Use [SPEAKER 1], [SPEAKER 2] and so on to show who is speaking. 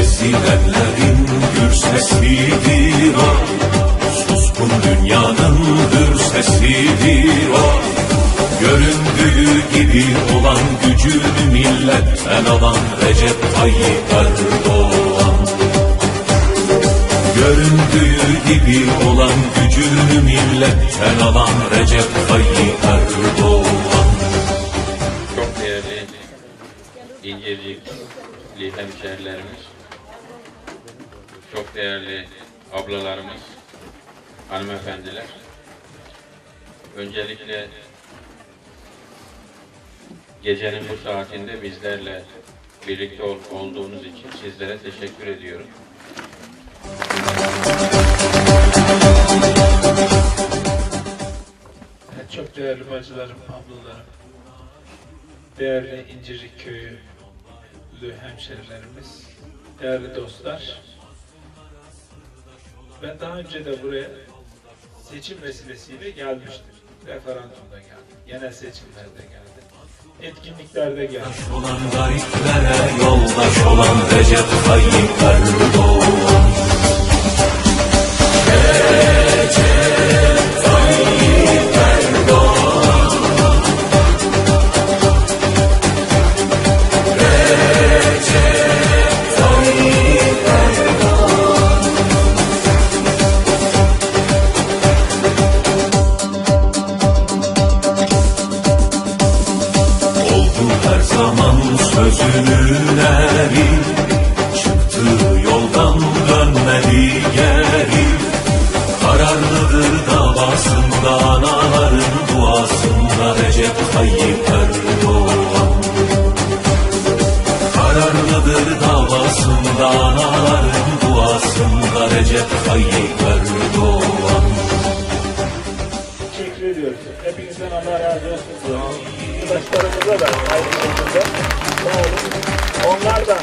[SPEAKER 1] Ezilenlerin gür sesidir o. Suskun dünyanın gür sesidir. Göründüğü gibi olan gücünü milletten alan Recep Tayyip Erdoğan Göründüğü gibi olan gücünü milletten alan Recep Tayyip Erdoğan
[SPEAKER 2] Çok değerli İncircikli hemşehrilerimiz, çok değerli ablalarımız, hanımefendiler. Öncelikle gecenin bu saatinde bizlerle birlikte ol- olduğunuz için sizlere teşekkür ediyorum.
[SPEAKER 3] Çok değerli bacılarım, ablalarım, değerli İncirlik Köyü hemşerilerimiz, değerli dostlar. Ben daha önce de buraya seçim vesilesiyle gelmiştim. Referandumda geldim, genel seçimlerde geldim, etkinliklerde
[SPEAKER 1] Erdoğan sözünün eri Çıktığı yoldan dönmedi geri. Kararlıdır davasında anaların duasında Recep Tayyip Erdoğan. Kararlıdır davasında anaların duasında Recep Tayyip Erdoğan
[SPEAKER 3] Arkadaşlarımıza da aynı şekilde. Onlar da